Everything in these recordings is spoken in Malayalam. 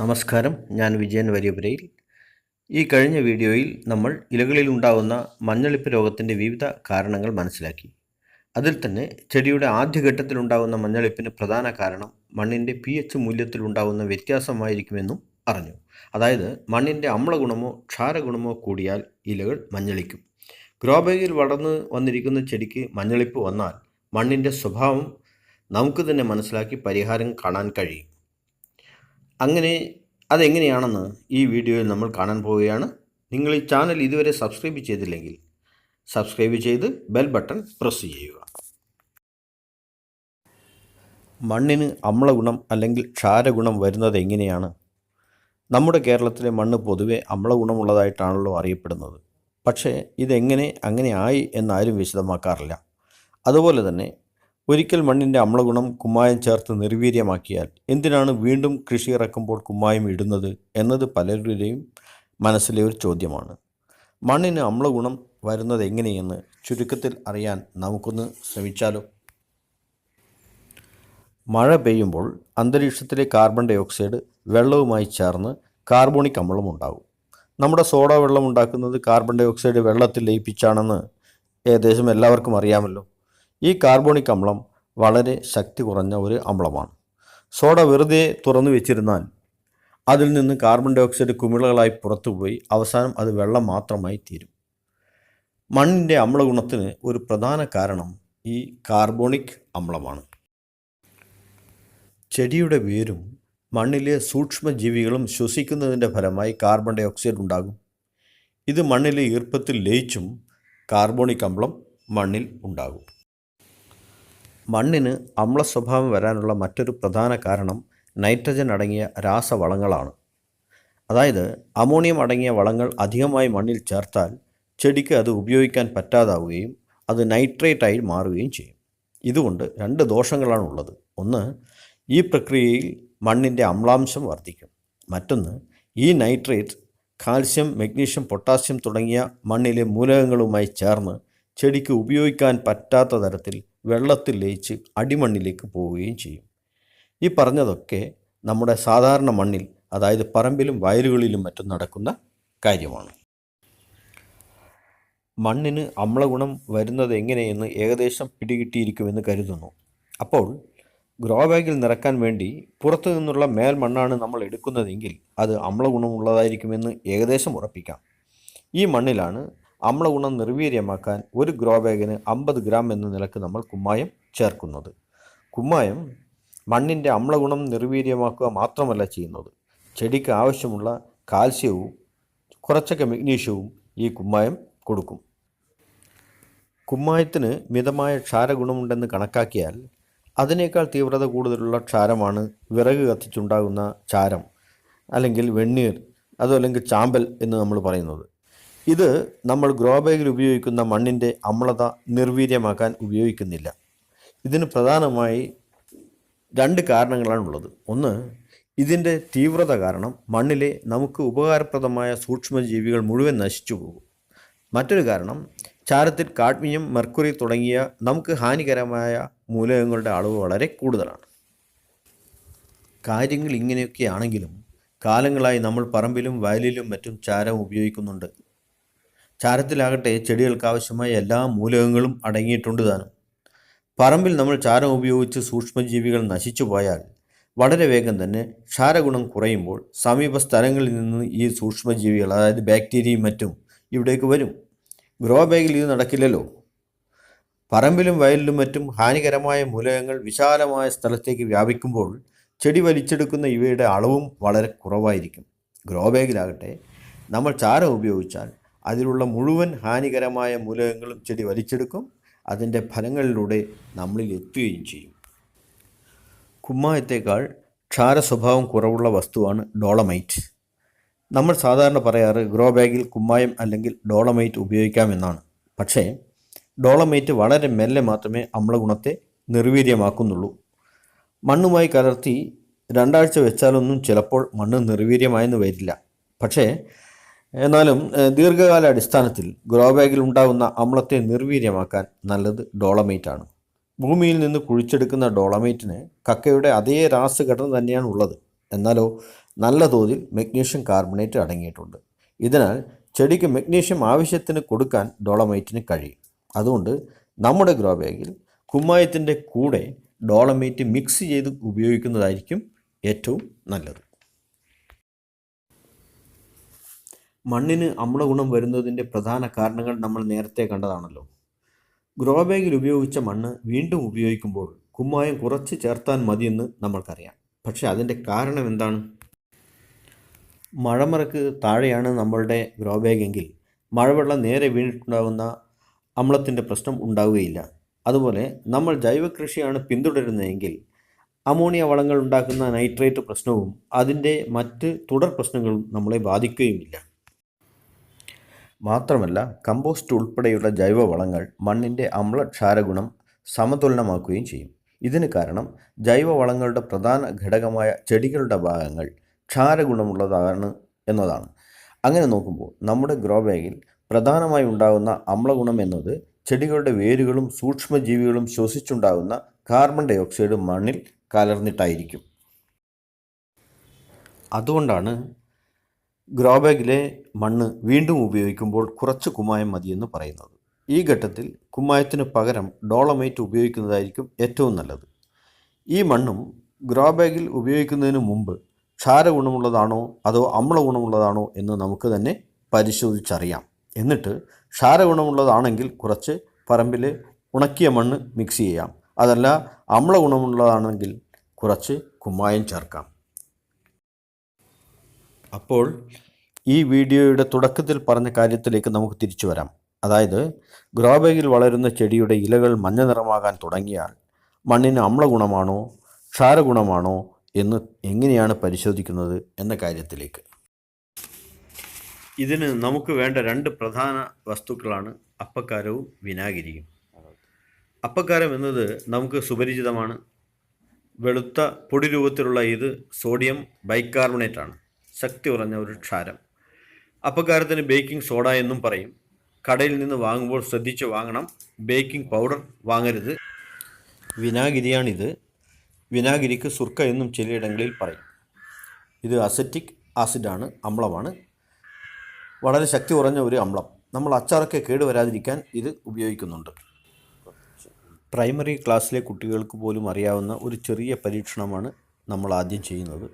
നമസ്കാരം. ഞാൻ വിജയൻ വരിയപുരയിൽ. ഈ കഴിഞ്ഞ വീഡിയോയിൽ നമ്മൾ ഇലകളിൽ ഉണ്ടാകുന്ന മഞ്ഞളിപ്പ് രോഗത്തിന്റെ വിവിധ കാരണങ്ങൾ മനസ്സിലാക്കി. അതിൽ തന്നെ ചെടിയുടെ ആദ്യഘട്ടത്തിലുണ്ടാകുന്ന മഞ്ഞളിപ്പിന് പ്രധാന കാരണം മണ്ണിന്റെ പി എച്ച് മൂല്യത്തിലുണ്ടാകുന്ന വ്യത്യാസമായിരിക്കുമെന്നും അറിഞ്ഞു. അതായത് മണ്ണിന്റെ അമ്ലഗുണമോ ക്ഷാരഗുണമോ കൂടിയാൽ ഇലകൾ മഞ്ഞളിക്കും. ഗ്രോബേഗിൽ വളർന്ന് വന്നിരിക്കുന്ന ചെടിക്ക് മഞ്ഞളിപ്പ് വന്നാൽ മണ്ണിന്റെ സ്വഭാവം നമുക്ക് തന്നെ മനസ്സിലാക്കി പരിഹാരം കാണാൻ കഴിയും. അങ്ങനെ അതെങ്ങനെയാണെന്ന് ഈ വീഡിയോയിൽ നമ്മൾ കാണാൻ പോവുകയാണ്. നിങ്ങൾ ഈ ചാനൽ ഇതുവരെ സബ്സ്ക്രൈബ് ചെയ്തില്ലെങ്കിൽ സബ്സ്ക്രൈബ് ചെയ്ത് ബെൽ ബട്ടൺ പ്രസ് ചെയ്യുക. മണ്ണിന് അമ്ലഗുണം അല്ലെങ്കിൽ ക്ഷാരഗുണം വരുന്നത് എങ്ങനെയാണ്? നമ്മുടെ കേരളത്തിലെ മണ്ണ് പൊതുവെ അമ്ലഗുണമുള്ളതായിട്ടാണല്ലോ അറിയപ്പെടുന്നത്. പക്ഷേ ഇതെങ്ങനെ അങ്ങനെ ആയി എന്നാരും വിശദമാക്കാറില്ല. അതുപോലെ തന്നെ ഒരിക്കൽ മണ്ണിന്റെ അമ്ലഗുണം കുമ്മായം ചേർത്ത് നിർവീര്യമാക്കിയാൽ എന്തിനാണ് വീണ്ടും കൃഷി ഇറക്കുമ്പോൾ കുമ്മായം ഇടുന്നത് എന്നത് പലരുടെയും മനസ്സിലെ ഒരു ചോദ്യമാണ്. മണ്ണിന് അമ്ലഗുണം വരുന്നത് എങ്ങനെയെന്ന് ചുരുക്കത്തിൽ അറിയാൻ നമുക്കൊന്ന് ശ്രമിച്ചാലോ? മഴ പെയ്യുമ്പോൾ അന്തരീക്ഷത്തിലെ കാർബൺ ഡൈ ഓക്സൈഡ് വെള്ളവുമായി ചേർന്ന് കാർബോണിക് അമ്ലം ഉണ്ടാകും. നമ്മുടെ സോഡ വെള്ളം ഉണ്ടാക്കുന്നത് കാർബൺ ഡൈ ഓക്സൈഡ് വെള്ളത്തിൽ ലയിപ്പിച്ചാണെന്ന് ഏകദേശം എല്ലാവർക്കും അറിയാമല്ലോ. ഈ കാർബോണിക് അമ്ലം വളരെ ശക്തി കുറഞ്ഞ ഒരു അമ്ലമാണ്. സോഡ വെറുതെ തുറന്നു വെച്ചിരുന്നാൽ അതിൽ നിന്ന് കാർബൺ ഡൈ ഓക്സൈഡ് കുമിളകളായി പുറത്തുപോയി അവസാനം അത് വെള്ളം മാത്രമായി തീരും. മണ്ണിന്റെ അമ്ലഗുണത്തിന് ഒരു പ്രധാന കാരണം ഈ കാർബോണിക് അമ്ലമാണ്. ചെടിയുടെ വേരും മണ്ണിലെ സൂക്ഷ്മജീവികളും ശ്വസിക്കുന്നതിന്റെ ഫലമായി കാർബൺ ഡൈ ഓക്സൈഡ് ഉണ്ടാകും. ഇത് മണ്ണിലെ ഈർപ്പത്തിൽ ലയിച്ചും കാർബോണിക് അമ്ലം മണ്ണിൽ ഉണ്ടാകും. മണ്ണിന് അമ്ല സ്വഭാവം വരാനുള്ള മറ്റൊരു പ്രധാന കാരണം നൈട്രജൻ അടങ്ങിയ രാസവളങ്ങളാണ്. അതായത് അമോണിയം അടങ്ങിയ വളങ്ങൾ അധികമായി മണ്ണിൽ ചേർത്താൽ ചെടിക്ക് അത് ഉപയോഗിക്കാൻ പറ്റാതാവുകയും അത് നൈട്രേറ്റായി മാറുകയും ചെയ്യും. ഇതുകൊണ്ട് രണ്ട് ദോഷങ്ങളാണുള്ളത് ഒന്ന് ഈ പ്രക്രിയയിൽ മണ്ണിന്റെ അമ്ലാംശം വർദ്ധിക്കും. മറ്റൊന്ന് ഈ നൈട്രേറ്റ് കാൽസ്യം മഗ്നീഷ്യം പൊട്ടാസ്യം തുടങ്ങിയ മണ്ണിലെ മൂലകങ്ങളുമായി ചേർന്ന് ചെടിക്ക് ഉപയോഗിക്കാൻ പറ്റാത്ത തരത്തിൽ വെള്ളത്തിൽ ലയിച്ച് അടിമണ്ണിലേക്ക് പോവുകയും ചെയ്യും. ഈ പറഞ്ഞതൊക്കെ നമ്മുടെ സാധാരണ മണ്ണിൽ അതായത് പറമ്പിലും വയലുകളിലും മറ്റും നടക്കുന്ന കാര്യമാണ്. മണ്ണിന് അമ്ലഗുണം വരുന്നത് എങ്ങനെയെന്ന് ഏകദേശം പിടികിട്ടിയിരിക്കുമെന്ന് കരുതുന്നു. അപ്പോൾ ഗ്രോ ബാഗിൽ നിറക്കാൻ വേണ്ടി പുറത്തു നിന്നുള്ള മേൽ മണ്ണാണ് നമ്മൾ എടുക്കുന്നതെങ്കിൽ അത് അമ്ലഗുണമുള്ളതായിരിക്കുമെന്ന് ഏകദേശം ഉറപ്പിക്കാം. ഈ മണ്ണിലാണ് അമ്ലഗുണം നിർവീര്യമാക്കാൻ ഒരു ഗ്രോ ബാഗിന് അമ്പത് ഗ്രാം എന്ന നിലയ്ക്ക് നമ്മൾ കുമ്മായം ചേർക്കുന്നത്. കുമ്മായം മണ്ണിന്റെ അമ്ലഗുണം നിർവീര്യമാക്കുക മാത്രമല്ല ചെയ്യുന്നത്. ചെടിക്ക് ആവശ്യമുള്ള കാൽസ്യവും കുറച്ചൊക്കെ മഗ്നീഷ്യവും ഈ കുമ്മായം കൊടുക്കും. കുമ്മായത്തിന് മിതമായ ക്ഷാരഗുണമുണ്ടെന്ന് കണക്കാക്കിയാൽ അതിനേക്കാൾ തീവ്രത കൂടുതലുള്ള ക്ഷാരമാണ് വിറക് കത്തിച്ചുണ്ടാകുന്ന ചാരം അല്ലെങ്കിൽ വെണ്ണീർ അതോ അല്ലെങ്കിൽ ചാമ്പൽ എന്ന് നമ്മൾ പറയുന്നത്. ഇത് നമ്മൾ ഗ്രോ ബാഗിൽ ഉപയോഗിക്കുന്ന മണ്ണിന്റെ അമ്ലത നിർവീര്യമാക്കാൻ ഉപയോഗിക്കുന്നില്ല. ഇതിന് പ്രധാനമായി രണ്ട് കാരണങ്ങളാണ് ഉള്ളത് ഒന്ന് ഇതിന്റെ തീവ്രത കാരണം മണ്ണിലെ നമുക്ക് ഉപകാരപ്രദമായ സൂക്ഷ്മജീവികൾ മുഴുവൻ നശിച്ചു പോകും. മറ്റൊരു കാരണം ചാരത്തിൽ കാഡ്മിയം മെർക്കുറി തുടങ്ങിയ നമുക്ക് ഹാനികരമായ മൂലകങ്ങളുടെ അളവ് വളരെ കൂടുതലാണ്. കാര്യങ്ങൾ ഇങ്ങനെയൊക്കെ ആണെങ്കിലും കാലങ്ങളായി നമ്മൾ പറമ്പിലും വയലിലും മറ്റും ചാരം ഉപയോഗിക്കുന്നുണ്ട്. ചാരത്തിലാകട്ടെ ചെടികൾക്ക് ആവശ്യമായ എല്ലാ മൂലകങ്ങളും അടങ്ങിയിട്ടുണ്ട് താനും. പറമ്പിൽ നമ്മൾ ചാരം ഉപയോഗിച്ച് സൂക്ഷ്മജീവികൾ നശിച്ചു പോയാൽ വളരെ വേഗം തന്നെ ക്ഷാരഗുണം കുറയുമ്പോൾ സമീപ സ്ഥലങ്ങളിൽ നിന്ന് ഈ സൂക്ഷ്മജീവികൾ അതായത് ബാക്ടീരിയയും മറ്റും ഇവിടേക്ക് വരും. ഗ്രോ ബാഗിൽ ഇത് നടക്കില്ലല്ലോ. പറമ്പിലും വയലിലും മറ്റും ഹാനികരമായ മൂലകങ്ങൾ വിശാലമായ സ്ഥലത്തേക്ക് വ്യാപിക്കുമ്പോൾ ചെടി വലിച്ചെടുക്കുന്ന ഇവയുടെ അളവും വളരെ കുറവായിരിക്കും. ഗ്രോ ബാഗിലാകട്ടെ നമ്മൾ ചാരം ഉപയോഗിച്ചാൽ അതിലുള്ള മുഴുവൻ ഹാനികരമായ മൂലകങ്ങളും ചെടി വലിച്ചെടുക്കും. അതിന്റെ ഫലങ്ങളിലൂടെ നമ്മളിൽ എത്തുകയും ചെയ്യും. കുമ്മായത്തേക്കാൾ ക്ഷാര സ്വഭാവം കുറവുള്ള വസ്തുവാണ് ഡോളമൈറ്റ്. നമ്മൾ സാധാരണ പറയാറ് ഗ്രോ ബാഗിൽ കുമ്മായം അല്ലെങ്കിൽ ഡോളമൈറ്റ് ഉപയോഗിക്കാമെന്നാണ് പക്ഷേ ഡോളമൈറ്റ് വളരെ മെല്ലെ മാത്രമേ അമ്ലഗുണത്തെ നിർവീര്യമാക്കുന്നുള്ളൂ. മണ്ണുമായി കലർത്തി രണ്ടാഴ്ച വെച്ചാലൊന്നും ചിലപ്പോൾ മണ്ണ് നിർവീര്യമായെന്ന് വരില്ല. പക്ഷേ എന്നാലും ദീർഘകാല അടിസ്ഥാനത്തിൽ ഗ്രോ ബാഗിൽ ഉണ്ടാകുന്ന അമ്ലത്തെ നിർവീര്യമാക്കാൻ നല്ലത് ഡോളമൈറ്റ് ആണ് ഭൂമിയിൽ നിന്ന് കുഴിച്ചെടുക്കുന്ന ഡോളമൈറ്റിന് കക്കയുടെ അതേ രാസഘടന തന്നെയാണ് ഉള്ളത്. എന്നാലോ നല്ല തോതിൽ മഗ്നീഷ്യം കാർബണേറ്റ് അടങ്ങിയിട്ടുണ്ട്. ഇതിനാൽ ചെടിക്ക് മഗ്നീഷ്യം ആവശ്യത്തിന് കൊടുക്കാൻ ഡോളമൈറ്റിന് കഴിയും. അതുകൊണ്ട് നമ്മുടെ ഗ്രോ ബാഗിൽ കുമ്മായത്തിന്റെ കൂടെ ഡോളമൈറ്റ് മിക്സ് ചെയ്ത് ഉപയോഗിക്കുന്നതായിരിക്കും ഏറ്റവും നല്ലത്. മണ്ണിന് അമ്ലഗുണം വരുന്നതിന്റെ പ്രധാന കാരണങ്ങൾ നമ്മൾ നേരത്തെ കണ്ടതാണല്ലോ. ഗ്രോ ബാഗിൽ ഉപയോഗിച്ച മണ്ണ് വീണ്ടും ഉപയോഗിക്കുമ്പോൾ കുമ്മായം കുറച്ച് ചേർത്താൻ മതിയെന്ന് നമ്മൾക്കറിയാം. പക്ഷേ അതിന്റെ കാരണം എന്താണ്? മഴമറക്ക് താഴെയാണ് നമ്മളുടെ ഗ്രോ ബാഗെങ്കിൽ മഴവെള്ളം നേരെ വീണിട്ടുണ്ടാകുന്ന അമ്ലത്തിന്റെ പ്രശ്നം ഉണ്ടാവുകയില്ല. അതുപോലെ നമ്മൾ ജൈവ കൃഷിയാണ് പിന്തുടരുന്നതെങ്കിൽ അമോണിയ വളങ്ങൾ ഉണ്ടാക്കുന്ന നൈട്രേറ്റ് പ്രശ്നവും അതിന്റെ മറ്റ് തുടർ പ്രശ്നങ്ങളും നമ്മളെ ബാധിക്കുകയുമില്ല. മാത്രമല്ല കമ്പോസ്റ്റ് ഉൾപ്പെടെയുള്ള ജൈവവളങ്ങൾ മണ്ണിന്റെ അമ്ലക്ഷാരഗുണം സമതുലനമാക്കുകയും ചെയ്യും. ഇതിന് കാരണം ജൈവവളങ്ങളുടെ പ്രധാന ഘടകമായ ചെടികളുടെ ഭാഗങ്ങൾ ക്ഷാരഗുണമുള്ളതാണ് എന്നതാണ്. അങ്ങനെ നോക്കുമ്പോൾ നമ്മുടെ ഗ്രോ ബാഗിൽ പ്രധാനമായി ഉണ്ടാകുന്ന അമ്ലഗുണം എന്നത് ചെടികളുടെ വേരുകളും സൂക്ഷ്മജീവികളും ശ്വസിച്ചുണ്ടാകുന്ന കാർബൺ ഡൈ ഓക്സൈഡ് മണ്ണിൽ കലർന്നിട്ടായിരിക്കും. അതുകൊണ്ടാണ് ഗ്രോ ബാഗിലെ മണ്ണ് വീണ്ടും ഉപയോഗിക്കുമ്പോൾ കുറച്ച് കുമ്മായം മതിയെന്ന് പറയുന്നത്. ഈ ഘട്ടത്തിൽ കുമ്മായത്തിന് പകരം ഡോളമൈറ്റ് ഉപയോഗിക്കുന്നതായിരിക്കും ഏറ്റവും നല്ലത്. ഈ മണ്ണും ഗ്രോ ബാഗിൽ ഉപയോഗിക്കുന്നതിന് മുമ്പ് ക്ഷാരഗുണമുള്ളതാണോ അതോ അമ്ല ഗുണമുള്ളതാണോ എന്ന് നമുക്ക് തന്നെ പരിശോധിച്ചറിയാം. എന്നിട്ട് ക്ഷാരഗുണമുള്ളതാണെങ്കിൽ കുറച്ച് പറമ്പിൽ ഉണക്കിയ മണ്ണ് മിക്സ് ചെയ്യാം. അതല്ല അമ്ല ഗുണമുള്ളതാണെങ്കിൽ കുറച്ച് കുമ്മായം ചേർക്കാം. അപ്പോൾ ഈ വീഡിയോയുടെ തുടക്കത്തിൽ പറഞ്ഞ കാര്യത്തിലേക്ക് നമുക്ക് തിരിച്ചു വരാം. അതായത് ഗ്രോബാഗിൽ വളരുന്ന ചെടിയുടെ ഇലകൾ മഞ്ഞ നിറമാകാൻ തുടങ്ങിയാൽ മണ്ണിന് അമ്ലഗുണമാണോ ക്ഷാരഗുണമാണോ എന്ന് എങ്ങനെയാണ് പരിശോധിക്കുന്നത് എന്ന കാര്യത്തിലേക്ക്. ഇതിന് നമുക്ക് വേണ്ട രണ്ട് പ്രധാന വസ്തുക്കളാണ് അപ്പക്കാരവും വിനാഗിരിയും. അപ്പക്കാരം എന്നത് നമുക്ക് സുപരിചിതമാണ്. വെളുത്ത പൊടി രൂപത്തിലുള്ള ഇത് സോഡിയം ബൈകാർബണേറ്റ് ആണ് ശക്തി കുറഞ്ഞ ഒരു ക്ഷാരം. അപ്പക്കാരത്തിന് ബേക്കിംഗ് സോഡ എന്നും പറയും. കടയിൽ നിന്ന് വാങ്ങുമ്പോൾ ശ്രദ്ധിച്ച് വാങ്ങണം. Baking powder വാങ്ങരുത്. വിനാഗിരിയാണിത്. വിനാഗിരിക്ക് സുർക്ക എന്നും ചിലയിടങ്ങളിൽ പറയും. ഇത് അസറ്റിക് ആസിഡാണ് അമ്ലമാണ്. വളരെ ശക്തി കുറഞ്ഞ ഒരു അമ്ലം. നമ്മൾ അച്ചാറൊക്കെ കേടുവരാതിരിക്കാൻ ഇത് ഉപയോഗിക്കുന്നുണ്ട്. പ്രൈമറി ക്ലാസ്സിലെ കുട്ടികൾക്ക് പോലും അറിയാവുന്ന ഒരു ചെറിയ പരീക്ഷണമാണ് നമ്മൾ ആദ്യം ചെയ്യുന്നത്.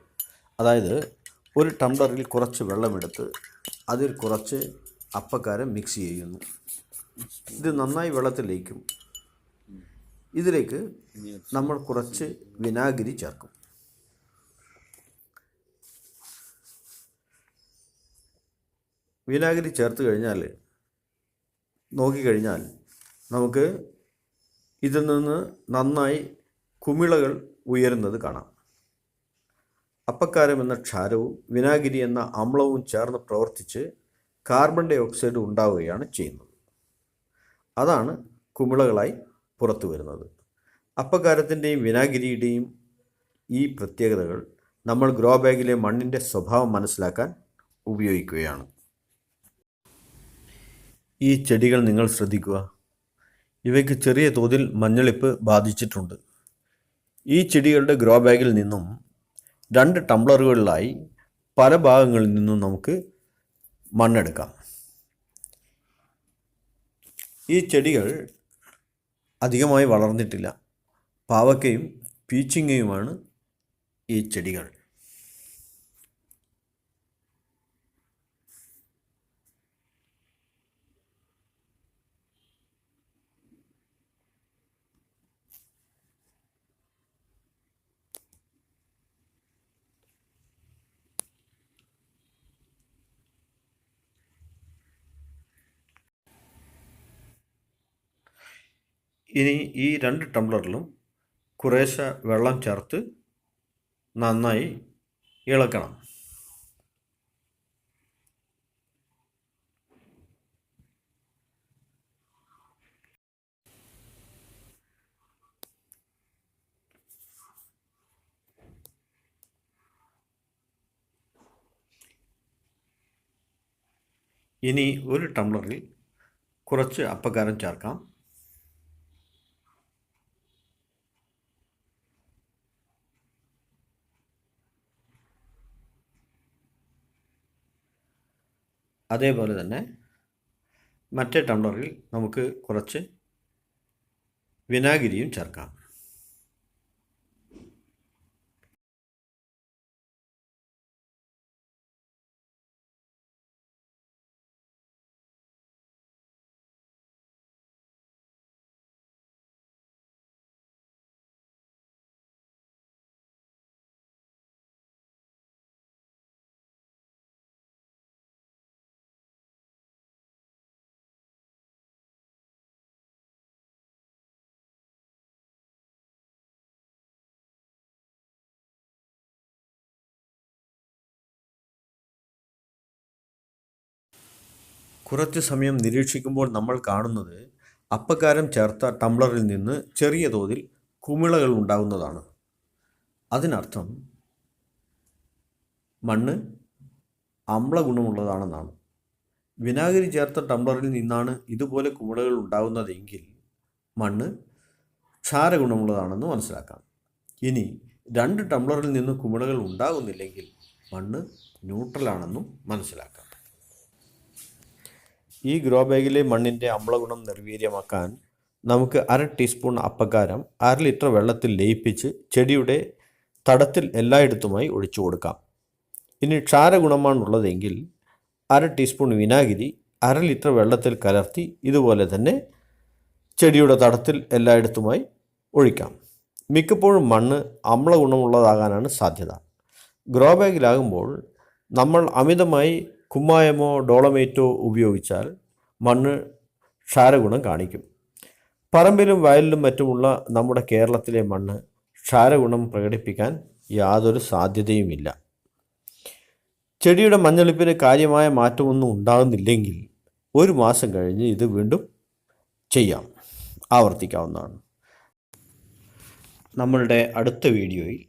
അതായത് ഒരു ടംബ്ലറിൽ കുറച്ച് വെള്ളമെടുത്ത് അതിൽ കുറച്ച് അപ്പക്കാരം മിക്സ് ചെയ്യുന്നു. ഇത് നന്നായി വെള്ളത്തിൽ വെള്ളത്തിലേക്കും. ഇതിലേക്ക് നമ്മൾ കുറച്ച് വിനാഗിരി ചേർക്കും. വിനാഗിരി ചേർത്ത് കഴിഞ്ഞാൽ നോക്കിക്കഴിഞ്ഞാൽ നമുക്ക് ഇതിൽ നിന്ന് നന്നായി കുമിളകൾ ഉയരുന്നത് കാണാം. അപ്പക്കാരം എന്ന ക്ഷാരവും വിനാഗിരി എന്ന അമ്ലവും ചേർന്ന് പ്രവർത്തിച്ച് കാർബൺ ഡൈ ഓക്സൈഡ് ഉണ്ടാവുകയാണ് ചെയ്യുന്നത്. അതാണ് കുമിളകളായി പുറത്തു വരുന്നത്. അപ്പക്കാരത്തിന്റെയും വിനാഗിരിയുടെയും ഈ പ്രത്യേകതകൾ നമ്മൾ ഗ്രോ ബാഗിലെ മണ്ണിന്റെ സ്വഭാവം മനസ്സിലാക്കാൻ ഉപയോഗിക്കുകയാണ്. ഈ ചെടികൾ നിങ്ങൾ ശ്രദ്ധിക്കുക. ഇവയ്ക്ക് ചെറിയ തോതിൽ മഞ്ഞളിപ്പ് ബാധിച്ചിട്ടുണ്ട്. ഈ ചെടികളുടെ ഗ്രോ ബാഗിൽ നിന്നും രണ്ട് ടംബ്ലറുകളിലായി പല ഭാഗങ്ങളിൽ നിന്നും നമുക്ക് മണ്ണെടുക്കാം. ഈ ചെടികൾ അധികമായി വളർന്നിട്ടില്ല. പാവക്കയും പീച്ചിങ്ങയുമാണ് ഈ ചെടികൾ. ഇനി ഈ രണ്ട് ടംബ്ലറിലും കുറേശ്ശെ വെള്ളം ചേർത്ത് നന്നായി ഇളക്കണം. ഇനി ഒരു ടംബ്ലറിൽ കുറച്ച് അപ്പക്കാരം ചേർക്കാം. അതേപോലെ തന്നെ മറ്റേ ടംബ്ലറിൽ നമുക്ക് കുറച്ച് വിനാഗിരിയും ചേർക്കാം കുറച്ച് സമയം നിരീക്ഷിക്കുമ്പോൾ നമ്മൾ കാണുന്നത് അപ്പക്കാരം ചേർത്ത ടംബ്ലറിൽ നിന്ന് ചെറിയ തോതിൽ കുമിളകൾ ഉണ്ടാകുന്നതാണ് അതിനർത്ഥം മണ്ണ് അമ്ല ഗുണമുള്ളതാണെന്നാണ്. വിനാഗിരി ചേർത്ത ടംബ്ലറിൽ നിന്നാണ് ഇതുപോലെ കുമിളകൾ ഉണ്ടാകുന്നതെങ്കിൽ മണ്ണ് ക്ഷാരഗുണമുള്ളതാണെന്ന് മനസ്സിലാക്കാം. ഇനി രണ്ട് ടംബ്ലറിൽ നിന്ന് കുമിളകൾ ഉണ്ടാകുന്നില്ലെങ്കിൽ മണ്ണ് ന്യൂട്രലാണെന്നും മനസ്സിലാക്കാം. ഈ ഗ്രോ ബാഗിലെ മണ്ണിന്റെ അമ്ലഗുണം നിർവീര്യമാക്കാൻ നമുക്ക് അര ടീസ്പൂൺ അപ്പക്കാരം അര ലിറ്റർ വെള്ളത്തിൽ ലയിപ്പിച്ച് ചെടിയുടെ തടത്തിൽ എല്ലായിടത്തുമായി ഒഴിച്ചു കൊടുക്കാം. ഇനി ക്ഷാരഗുണമാണുള്ളതെങ്കിൽ അര ടീസ്പൂൺ വിനാഗിരി അര ലിറ്റർ വെള്ളത്തിൽ കലർത്തി ഇതുപോലെ തന്നെ ചെടിയുടെ തടത്തിൽ എല്ലായിടത്തുമായി ഒഴിക്കാം. മിക്കപ്പോഴും മണ്ണ് അമ്ലഗുണമുള്ളതാകാനാണ് സാധ്യത. ഗ്രോ ബാഗിലാകുമ്പോൾ നമ്മൾ അമിതമായി കുമ്മായമോ ഡോളമേറ്റോ ഉപയോഗിച്ചാൽ മണ്ണ് ക്ഷാരഗുണം കാണിക്കും. പറമ്പിലും വയലിലും മറ്റുമുള്ള നമ്മുടെ കേരളത്തിലെ മണ്ണ് ക്ഷാരഗുണം പ്രകടിപ്പിക്കാൻ യാതൊരു സാധ്യതയുമില്ല. ചെടിയുടെ മഞ്ഞളിപ്പിന് കാര്യമായ മാറ്റമൊന്നും ഉണ്ടാകുന്നില്ലെങ്കിൽ ഒരു മാസം കഴിഞ്ഞ് ഇത് വീണ്ടും ചെയ്യാം. ആവർത്തിക്കാവുന്നതാണ്. നമ്മളുടെ അടുത്ത വീഡിയോയിൽ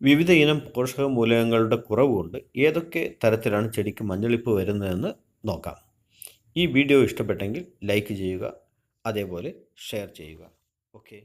വിവിധ ഇനം പോഷക മൂലകങ്ങളുടെ കുറവുകൊണ്ട് ഏതൊക്കെ തരത്തിലാണ് ചെടിക്ക് മഞ്ഞളിപ്പ് വരുന്നതെന്ന് നോക്കാം. ഈ വീഡിയോ ഇഷ്ടപ്പെട്ടെങ്കിൽ ലൈക്ക് ചെയ്യുക അതേപോലെ ഷെയർ ചെയ്യുക. ഓക്കെ.